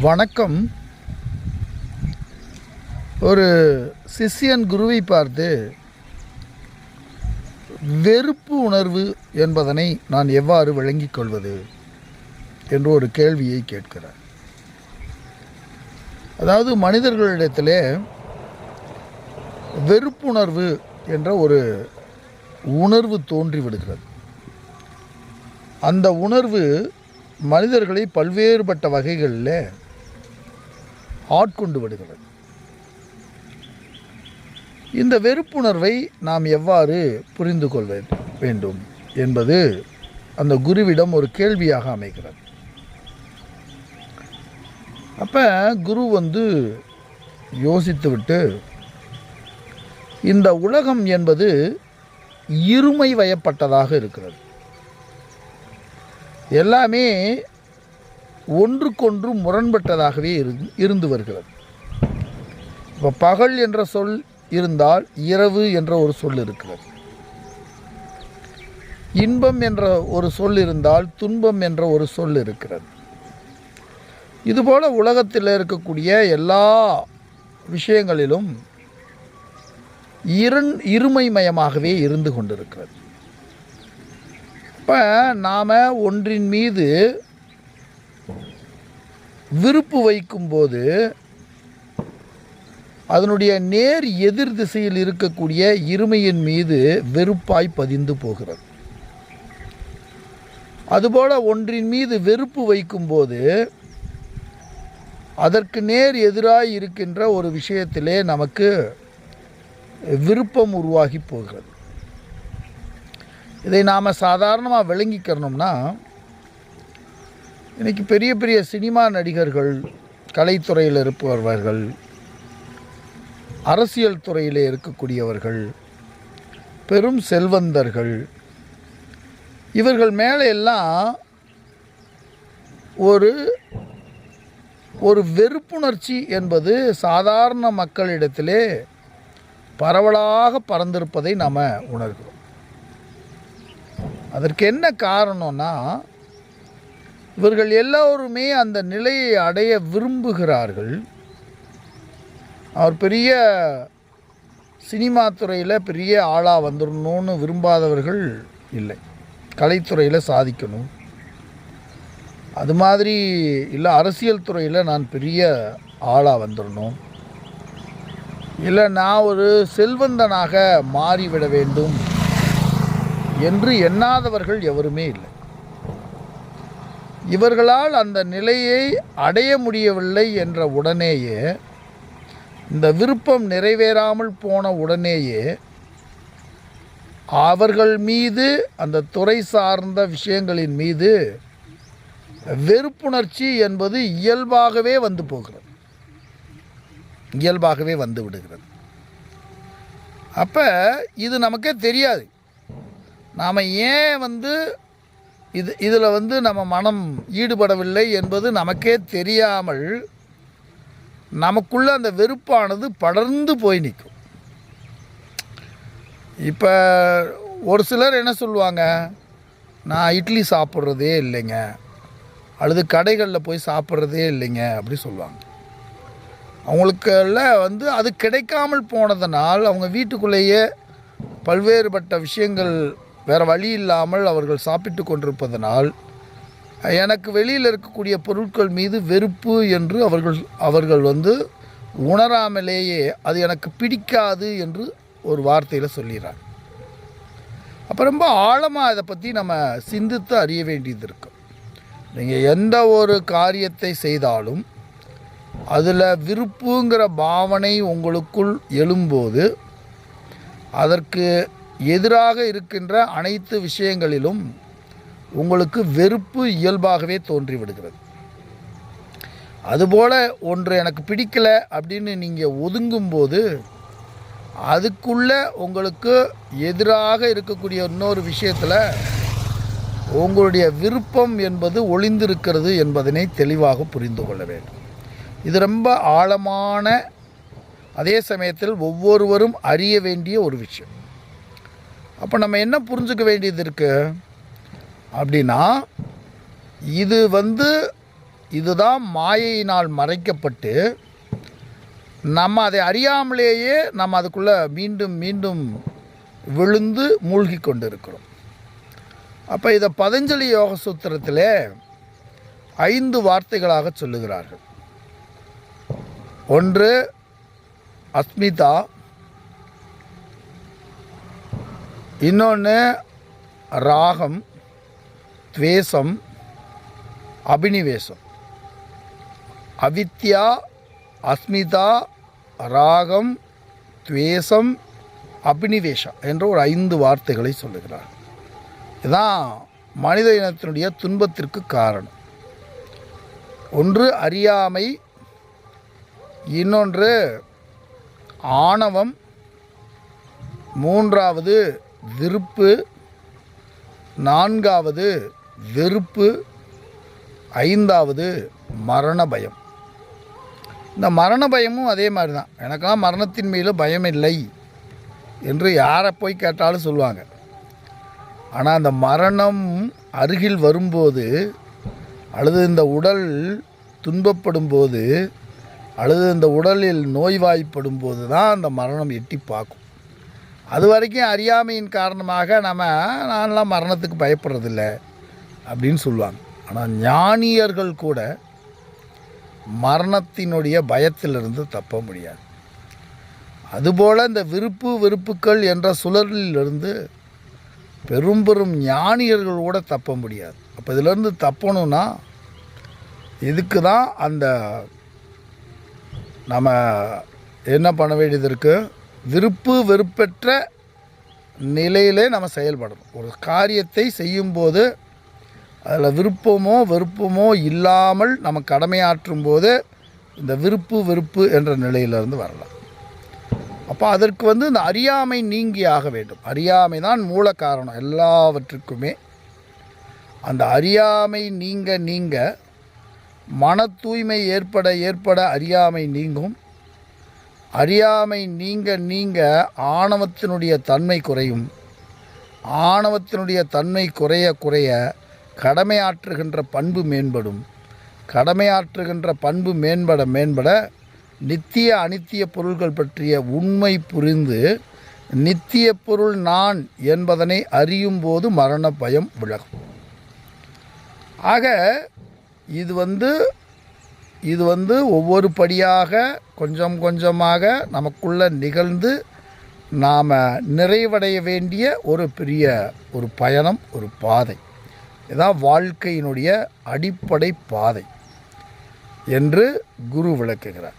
வணக்கம். ஒரு சிஷ்யன் குருவை பார்த்து வெறுப்பு உணர்வு என்பதனை நான் எவ்வாறு விளங்கிக் கொள்வது? என்று ஒரு கேள்வியை கேட்கிறார். அதாவது மனிதர்களிடத்திலே வெறுப்புணர்வு என்ற ஒரு உணர்வு தோன்றி விடுகிறது. அந்த உணர்வு மனிதர்களை பல்வேறுபட்ட வகைகளில் ஆட்கொண்டு விடுகிறது இந்த வெறுப்புணர்வை நாம் எவ்வாறு புரிந்து கொள்ள வேண்டும் என்பது அந்த குருவிடம் ஒரு கேள்வியாக அமைகிறது. அப்போ குரு வந்து யோசித்துவிட்டு இந்த உலகம் என்பது இருமை வயப்பட்டதாக இருக்கிறது. எல்லாமே ஒன்றுக்கொன்று முரண்பட்டதாகவே இருந்து இருந்து வருகிறது இப்போ பகல் என்ற சொல் இருந்தால் இரவு என்ற ஒரு சொல் இருக்கிறது. இன்பம் என்ற ஒரு சொல் இருந்தால் துன்பம் என்ற ஒரு சொல் இருக்கிறது. இதுபோல் உலகத்தில் இருக்கக்கூடிய எல்லா விஷயங்களிலும் இருண் இருமைமயமாகவே இருந்து கொண்டிருக்கிறது. இப்போ நாம் ஒன்றின் மீது விருப்பு வைக்கும்போது அதனுடைய நேர் எதிர் திசையில் இருக்கக்கூடிய இருமையின் மீது வெறுப்பாய் பதிந்து போகிறது. அதுபோல் ஒன்றின் மீது வெறுப்பு வைக்கும்போது அதற்கு நேர் எதிராக இருக்கின்ற ஒரு விஷயத்திலே நமக்கு விருப்பம் உருவாகி போகிறது. இதை நாம் சாதாரணமாக விளங்கிக்கிறணும்னா இன்றைக்கி பெரிய பெரிய சினிமா நடிகர்கள் கலைத்துறையில் இருப்பவர்கள் அரசியல் துறையில் இருக்கக்கூடியவர்கள் பெரும் செல்வந்தர்கள் இவர்கள் மேலே எல்லாம் ஒரு ஒரு வெறுப்புணர்ச்சி என்பது சாதாரண மக்களிடத்திலே பரவலாக பறந்திருப்பதை நாம் உணர்கிறோம். அதற்கு என்ன காரணம்னா இவர்கள் எல்லோருமே அந்த நிலையை அடைய விரும்புகிறார்கள். அவர் பெரிய சினிமா துறையில் பெரிய ஆளாக வந்துடணும்னு விரும்பாதவர்கள் இல்லை. கலைத்துறையில் சாதிக்கணும். அது மாதிரி இல்லை அரசியல் துறையில் நான் பெரிய ஆளாக வந்துடணும் இல்லை நான் ஒரு செல்வந்தனாக மாறிவிட வேண்டும் என்று எண்ணாதவர்கள் எவருமே இல்லை. இவர்களால் அந்த நிலையை அடைய முடியவில்லை என்ற உடனேயே இந்த விருப்பம் நிறைவேறாமல் போன உடனேயே அவர்கள் மீது அந்த துறை சார்ந்த விஷயங்களின் மீது வெறுப்புணர்ச்சி என்பது இயல்பாகவே வந்து போகிறது. இயல்பாகவே வந்து விடுகிறது. அப்போ இது நமக்கே தெரியாது. நாம் ஏன் வந்து இது இதில் வந்து நம்ம மனம் ஈடுபடவில்லை என்பது நமக்கே தெரியாமல் நமக்குள்ள அந்த வெறுப்பானது படர்ந்து போய் நிற்கும். இப்போ ஒரு சிலர் என்ன சொல்லுவாங்க? நான் இட்லி சாப்பிட்றதே இல்லைங்க. அல்லது கடைகளில் போய் சாப்பிட்றதே இல்லைங்க. அப்படி சொல்லுவாங்க. அவங்களுக்குள்ள வந்து அது கிடைக்காமல் போனதனால் அவங்க வீட்டுக்குள்ளேயே பல்வேறுபட்ட விஷயங்கள் வேறு வழி இல்லாமல் அவர்கள் சாப்பிட்டு கொண்டிருப்பதனால் எனக்கு வெளியில் இருக்கக்கூடிய பொருட்கள் மீது வெறுப்பு என்று அவர்கள் அவர்கள் வந்து உணராமலேயே அது எனக்கு பிடிக்காது என்று ஒரு வார்த்தையில் சொல்லிடுறாங்க அப்போ ரொம்ப ஆழமாக இதை பற்றி நம்ம சிந்தித்து அறிய வேண்டியது இருக்கும் நீங்கள் எந்த ஒரு காரியத்தை செய்தாலும் அதில் விருப்புங்கிற பாவனை உங்களுக்குள் எழும்போது அதற்கு எதிராக இருக்கின்ற அனைத்து விஷயங்களிலும் உங்களுக்கு வெறுப்பு இயல்பாகவே தோன்றிவிடுகிறது. அதுபோல் ஒன்று எனக்கு பிடிக்கலை அப்படின்னு நீங்கள் ஒதுங்கும்போது அதுக்குள்ள உங்களுக்கு எதிராக இருக்கக்கூடிய இன்னொரு விஷயத்தில் உங்களுடைய விருப்பம் என்பது ஒளிந்திருக்கிறது என்பதனை தெளிவாக புரிந்து கொள்ள வேண்டும். இது ரொம்ப ஆழமான அதே சமயத்தில் ஒவ்வொருவரும் அறிய வேண்டிய ஒரு விஷயம். அப்போ நம்ம என்ன புரிஞ்சுக்க வேண்டியது இருக்குது அப்படின்னா இது வந்து இதுதான் மாயையினால் மறைக்கப்பட்டு நம்ம அதை அறியாமலேயே நம்ம அதுக்குள்ளே மீண்டும் மீண்டும் விழுந்து மூழ்கி கொண்டு இருக்கிறோம் அப்போ இதை பதஞ்சலி யோக சூத்திரத்திலே ஐந்து வார்த்தைகளாக சொல்லுகிறார்கள். ஒன்று அஸ்மிதா இன்னொன்று ராகம் துவேஷம் அபினிவேசம் அவித்யா அஸ்மிதா ராகம் துவேஷம் அபினிவேஷம் என்ற ஒரு ஐந்து வார்த்தைகளை சொல்லுகிறார். இதுதான் மனித இனத்தினுடைய துன்பத்திற்கு காரணம். ஒன்று அறியாமை. இன்னொன்று ஆணவம். மூன்றாவது விருப்பு நான்காவது வெறுப்பு. ஐந்தாவது மரண பயம் இந்த மரண பயமும் அதே மாதிரி தான் எனக்கெல்லாம் மரணத்தின் மேலே பயம் இல்லை என்று யாரை போய் கேட்டாலும் சொல்லுவாங்க. ஆனால் அந்த மரணம் அருகில் வரும்போது அல்லது இந்த உடல் துன்பப்படும் போது அல்லது இந்த உடலில் நோய்வாய்ப்படும் போது தான் அந்த மரணம் எட்டி பார்க்கும். அது வரைக்கும் அறியாமையின் காரணமாக நம்ம நான்லாம் மரணத்துக்கு பயப்படுறதில்ல அப்படின்னு சொல்லுவாங்க. ஆனால் ஞானியர்கள் கூட மரணத்தினுடைய பயத்திலிருந்து தப்ப முடியாது. அதுபோல் இந்த விருப்பு வெறுப்புக்கள் என்ற சுழலிலிருந்து பெரும் பெரும் ஞானியர்கள் கூட தப்ப முடியாது. அப்போ இதிலேருந்து தப்பணும்னா இதுக்கு தான் அந்த நம்ம என்ன பண்ண வேண்டியது இருக்குது விருப்பு வெறுப்பற்ற நிலையிலே நம்ம செயல்படணும். ஒரு காரியத்தை செய்யும்போது அதில் விருப்பமோ வெறுப்பமோ இல்லாமல் நம்ம கடமையாற்றும் போது இந்த விருப்பு வெறுப்பு என்ற நிலையிலிருந்து வரலாம். அப்போ அதற்கு வந்து இந்த அறியாமை நீங்கி ஆக வேண்டும். அறியாமை தான் மூல காரணம் எல்லாவற்றுக்குமே. அந்த அறியாமை நீங்க நீங்க மன தூய்மை ஏற்பட ஏற்பட அறியாமை நீங்கும். அறியாமை நீங்க நீங்க ஆணவத்தினுடைய தன்மை குறையும். ஆணவத்தினுடைய தன்மை குறைய குறைய கடமையாற்றுகின்ற பண்பு மேம்படும். கடமையாற்றுகின்ற பண்பு மேம்பட மேம்பட நித்திய அனித்திய பொருள்கள் பற்றிய உண்மை புரிந்து நித்திய பொருள் நான் என்பதனை அறியும் போது மரண பயம் விலகும். ஆக இது வந்து இது வந்து ஒவ்வொரு படியாக கொஞ்சம் கொஞ்சமாக நமக்குள்ளே நிகழ்ந்து நாம் நிறைவடைய வேண்டிய ஒரு பெரிய ஒரு பயணம் ஒரு பாதை. இதான் வாழ்க்கையினுடைய அடிப்படை பாதை என்று குரு விளக்குகிறார்.